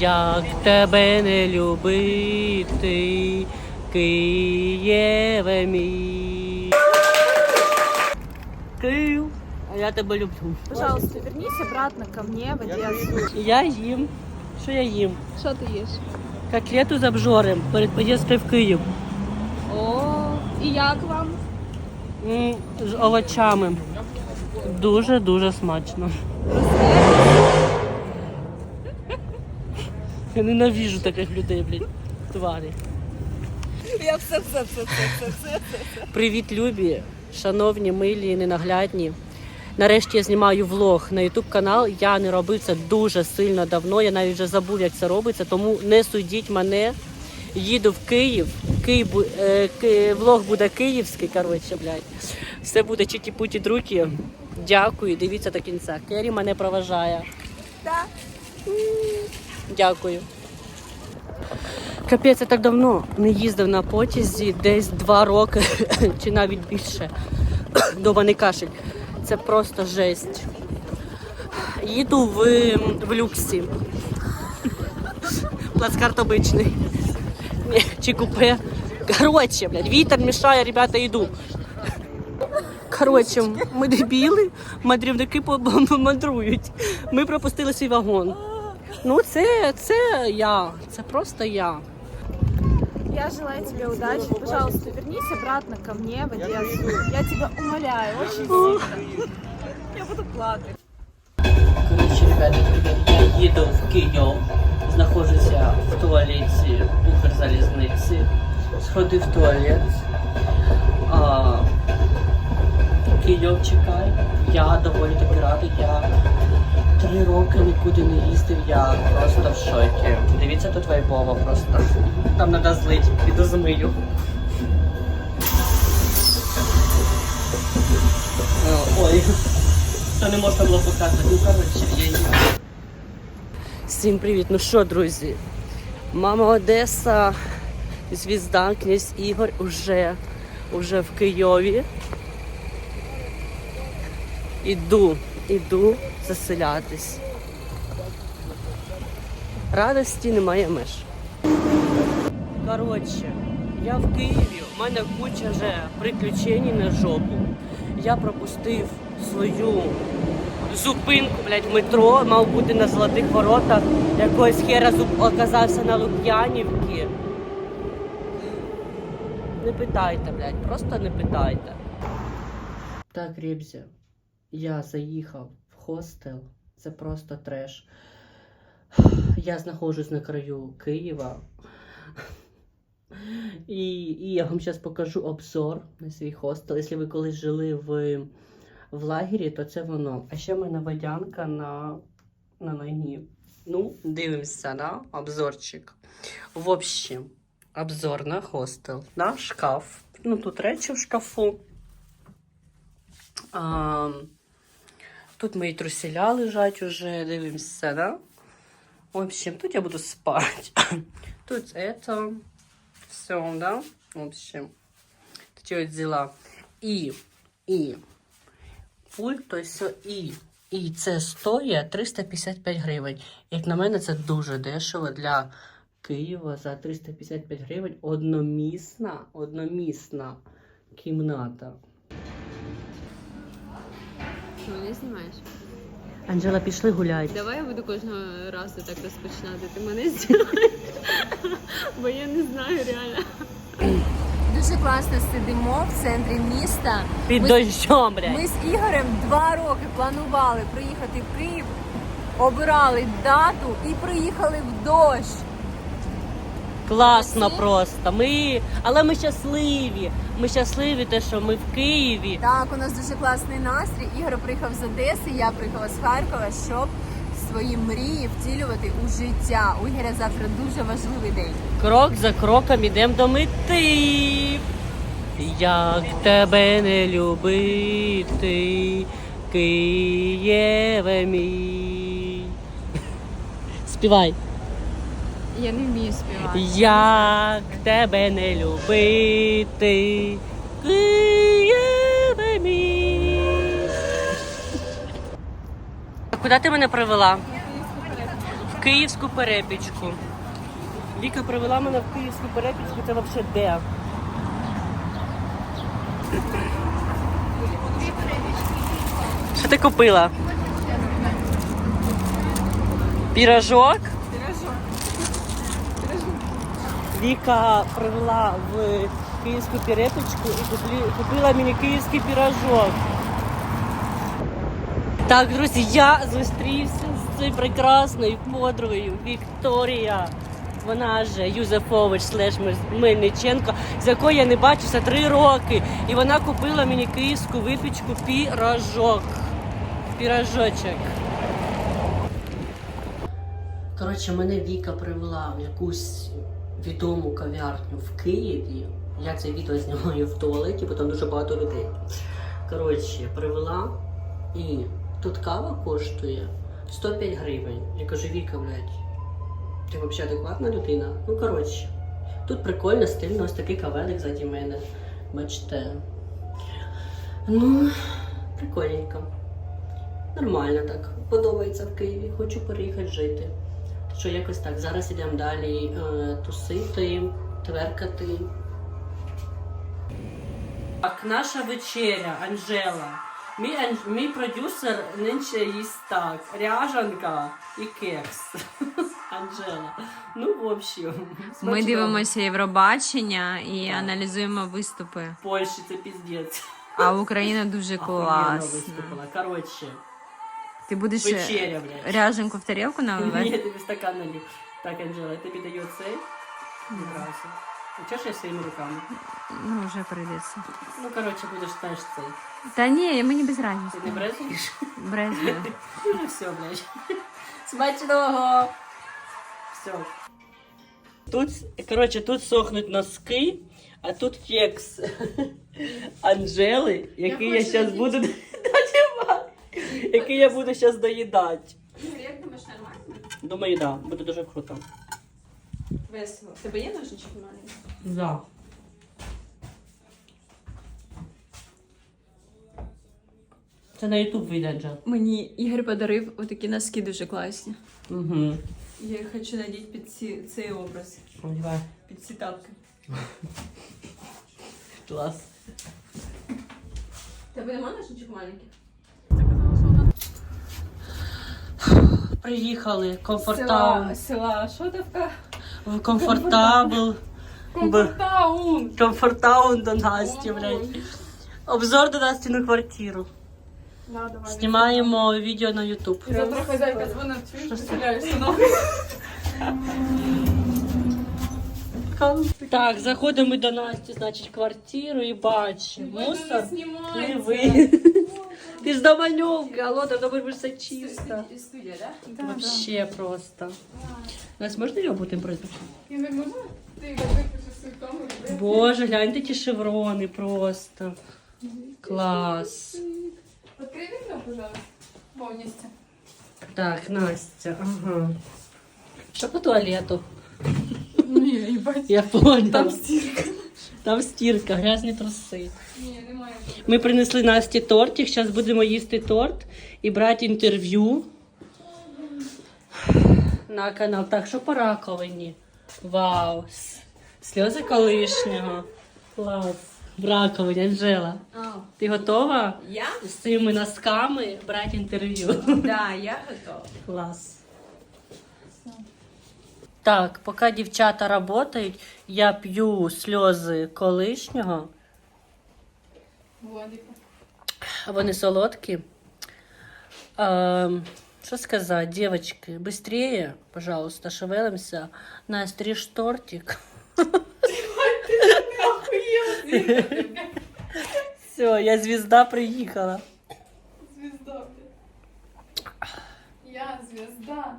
Як тебе не любити, Києве мій. Київ, а я тебе люблю. Пожалуйста, вернись обратно ко мне в Одессу. Я їм. Що я їм? Что ты ешь? Котлету з обжором перед поїздкою в Київ. О, и як вам? М, З овочами. Дуже-дуже смачно. Я ненавижу таких людей, блядь. Тварі. Я все, все, все, все, все, все. Привіт, любі, шановні, милі, ненаглядні. Нарешті я знімаю влог на YouTube канал. Я не робив це дуже сильно давно. Я навіть вже забув, як це робиться, тому не судіть мене. Їду в Київ. Київ е, влог буде київський. Коротше, блядь. Все буде чіті-путі друкі. Дякую, дивіться до кінця. Кері мене проважає. Да. Дякую. Капець, я так давно не їздив на потязі, десь два роки чи навіть більше. Дома не кашель. Це просто жесть. Їду в, в люксі. Плацкарт обичний. Чи купе. Коротше, блядь, вітер мішає, ребята, йду. Коротше, ми дебіли, мандрівники мандрують. Ми пропустили свій вагон. Ну, це, це я. Це просто я. Я желаю тебе удачи. Пожалуйста, вернись обратно ко мне в Одессу. Я тебя умоляю, очень сильно. Я буду плакать. Коротше, ребята, я їду в Київ, знаходжуся в туалеті Укрзалізниці. Сходив в туалет. А, Київ чекай. Я доволі таки радий. Я три роки нікуди не їздив, я просто в шокі. Дивіться тут вайбово просто. Там треба злить, піду змию. Е, Ой. Це не можна було показати. Ну, коротше, я їду. Всім привіт. Ну що, друзі? Мама Одеса, звізда, князь Ігор уже, уже в Києві. Іду, іду заселятись. Радості немає меж. Коротше, я в Києві, у мене куча вже приключень на жопу. Я пропустив свою зупинку, блядь, в метро, мав бути на золотих воротах. Якогось хера зуб оказався на Лук'янівці. Не питайте, блядь, просто не питайте. Так, Рібзя, я заїхав в хостел. Це просто треш. Я знаходжусь на краю Києва. І, і я вам зараз покажу обзор на свій хостел. Якщо ви колись жили в, в лагері, то це воно. А ще в мене водянка на, на ногі. Ну, дивимося на обзорчик. В общем, обзор на хостел, на шкаф. Ну, тут речі в шкафу. А, тут мої труселя лежать уже, дивимося, да? В общем, тут я буду спать. Тут это все, да? В общем, такі от діла. І, і пульт, то все, і. І це стоїть 355 гривень. Як на мене, це дуже дешево для Києва за 355 гривень. Одномісна, одномісна кімната. Ну, не знімаєш. Анжела, пішли гуляти. Давай я буду кожного разу так розпочинати. Ти мене знімаєш. Бо я не знаю реально. Дуже класно сидимо в центрі міста. Під Ми- дощом, блядь. Ми з Ігорем два роки планували приїхати в Київ, обирали дату і приїхали в дощ. Класно просто. Ми, але ми щасливі. Ми щасливі, те, що ми в Києві. Так, у нас дуже класний настрій. Ігор приїхав з Одеси, я приїхала з Харкова, щоб свої мрії втілювати у життя. У Ігоря завтра дуже важливий день. Крок за кроком ідемо до мети. Як тебе не любити, Києве мій. Співай. Я не вмію співати. Як тебе не любити, Києве мій. Куди ти мене привела? В київську перепічку. Віка привела мене в київську перепічку, це взагалі де? Що ти купила? Пірожок? Віка привела в київську перепічку і купила мені київський пірожок. Так, друзі, я зустрівся з цією прекрасною подругою Вікторія. Вона же Юзефович слеш Мельниченко, з якою я не бачуся три роки. І вона купила мені київську випічку пірожок. Пірожочок. Коротше, мене Віка привела в якусь відому кав'ярню в Києві. Я це відео знімаю в туалеті, бо там дуже багато людей. Коротше, привела і тут кава коштує 105 гривень. Я кажу, Віка, блядь, ти взагалі адекватна людина? Ну, коротше, тут прикольно, стильно, ось такий кавелик заді мене. Бачите. Ну, прикольненько. Нормально так. Подобається в Києві. Хочу переїхати жити. Що якось так. Зараз ідемо далі е, тусити, тверкати. Так, наша вечеря, Анжела. Мій, мій продюсер нинче їсть так. Ряжанка і кекс. Анжела. Ну, в общем. Ми дивимося Євробачення і Так. аналізуємо виступи. В Польщі це піздець. А Україна дуже класна. виступила. Коротше, Ти будеш вечеря, блядь. ряженку в тарілку Ні, наливати? я тобі стакан налив. Так, Анжела, я тобі даю цей. Відразу. А чого ж я своїми руками? Ну, вже прийдеться. Ну, коротше, будеш теж цей. Та ні, мені без Ти разниці. не брезуєш? Брезгую. Ну все, блядь. Смачного! Все. Тут, коротше, тут сохнуть носки, а тут кекс Анжели, який я, зараз буду. Який я буду зараз доїдати. Як думаєш, нормально? Думаю, да, буде дуже круто. Весело. Тебе є ножичок маленький? Да. Це на Ютуб вийде, Анжел. Мені Ігор подарив отакі носки дуже класні. Угу. Я їх хочу надіти під ці, цей образ, Давай. під ці тапки. Клас. Тебе нема ножичок маленьких? Приїхали, комфортабл. села Шотовка. В комфортабл. Комфортаун. Комфортаун до Насті, блядь. Обзор до Насті на квартиру. Давай. Знімаємо відео на Ютуб. Завтра хозяйка дзвонить, чуєш, Так, заходимо ми до Насті, значить, в квартиру і бачимо. Мусор. Не ж домальовка, алло, там буде все чисто. Студія, да? Вообще просто. Нас можна його бути призначити? Я не можу? Ти камеру. Боже, гляньте ті шеврони просто. Клас. Открий вікно, пожалуйста. Повністю. Так, Настя, ага. Що по туалету? Ні, їбать. Я поняла. Там стірка. Там стірка, грязні труси. Ні, немає. Ми принесли Насті тортик, зараз будемо їсти торт і брати інтерв'ю на канал. Так, що по раковині? Вау! Сльози колишнього. Клас. В раковині, Анжела. Ти готова Я? з цими носками брати інтерв'ю? Да, я готова. Клас. Так, поки дівчата працюють, я п'ю сльози колишнього. Вони солодкі. Ем, Що сказати, девочки, быстрее, пожалуйста, шевелимся. Настя, ріж тортик. Все, я звезда приїхала. Звезда, блядь. Я звезда.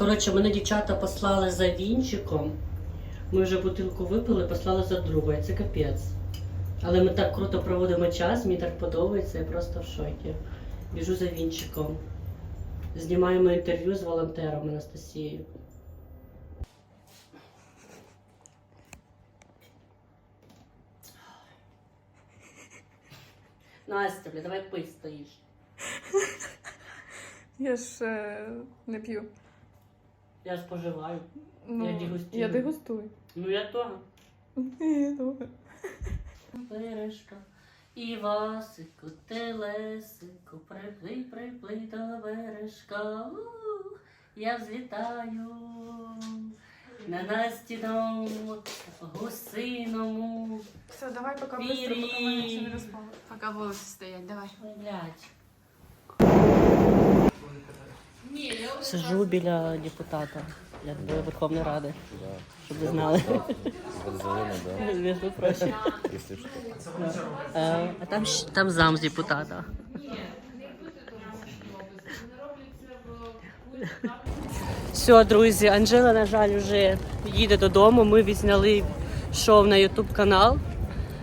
Коротше, мене дівчата послали за вінчиком. Ми вже бутилку випили, послали за другою. Це капець. Але ми так круто проводимо час, мені так подобається, я просто в шокі. Біжу за вінчиком. Знімаємо інтерв'ю з волонтером Анастасією. Настя, бля, давай пить стоїш. Я ж е, не п'ю. Я споживаю. Ну, Я дегустую. Я дегустую. Ну я то. Ні, добре. Бережка. І Васику, телесику, приплий, приплий до бережка. У, Я взлітаю на настідом гусиному. Все, давай пока быстро, пока мене не розпало. Пока волосы стоять, давай. Ой, блядь. Сижу біля депутата для Верховної Ради, щоб ви знали. Між прочим. Е, А там, щ- там зам з депутата. Все, друзі, Анжела, на жаль, вже їде додому. Ми відзняли шоу на Ютуб канал.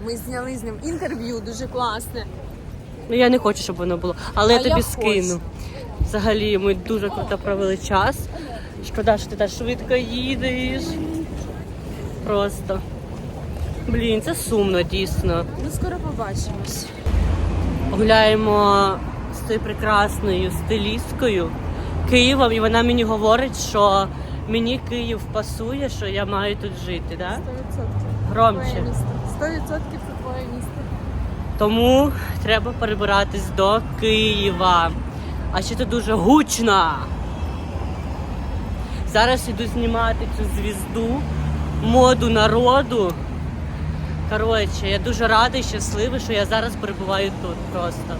Ми зняли з ним інтерв'ю, дуже класне. Ну я не хочу, щоб воно було, але я А тобі я скину. Взагалі, ми дуже круто провели час. Шкода, що ти так швидко їдеш. Просто. Блін, це сумно, дійсно. Ну скоро побачимось. гуляємо з цією прекрасною стилісткою Києвом, і вона мені говорить, що мені Київ пасує, що я маю тут жити, да? 100%. Громче. Твоє місто. 100% це твоє місто. Тому треба перебиратись до Києва. А ще тут дуже гучно. Зараз іду знімати цю звізду, моду народу. Коротше, я дуже рада і щаслива, що я зараз перебуваю тут просто.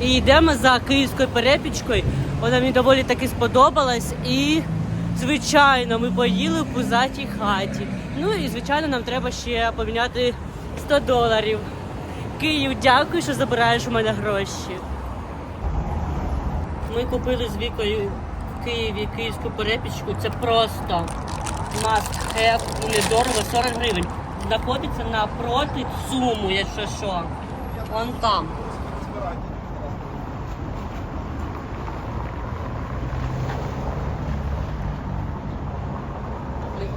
І йдемо за київською перепічкою. Вона мені доволі таки сподобалась. І, звичайно, ми поїли в пузатій хаті. Ну і звичайно, нам треба ще поміняти 100 доларів. Київ, дякую, що забираєш у мене гроші. Ми купили з Вікою в Києві київську перепічку. Це просто must have, недорого, 40 гривень. Знаходиться напроти ЦУМу, якщо що. Вон там.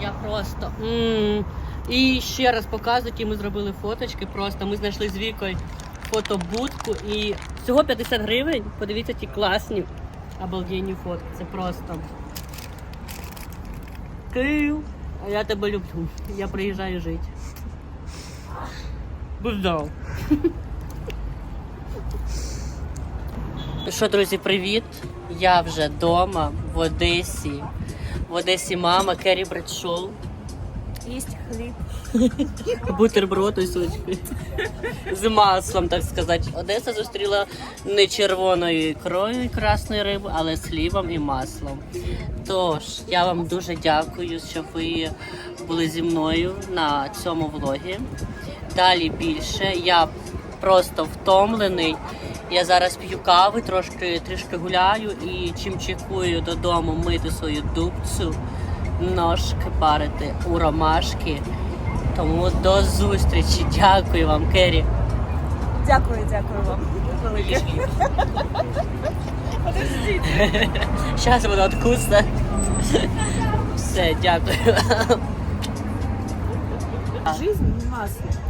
Я просто. м І ще раз показую, які ми зробили фоточки. Просто ми знайшли з Вікою фотобудку і всього 50 гривень. Подивіться ті класні обалденні фотки. Це просто. Київ, а я тебе люблю. Я приїжджаю жити. Буздав. Що, друзі, привіт! Я вже вдома в Одесі. В Одесі мама Керрі Бредшоу. Їсть хліб. Бутерброд очки. З маслом, так сказати. Одеса зустріла не червоною ікрою і красною рибою, але з хлібом і маслом. Тож, я вам дуже дякую, що ви були зі мною на цьому влогі. Далі більше. Я просто втомлений. Я зараз п'ю кави, трошки трішки гуляю і чим чекую додому мити свою дубцю, ножки парити у ромашки. Тому до зустрічі. Дякую вам, Кері. Дякую, дякую вам. Зараз вона откусне. Все, дякую. Жизнь масло.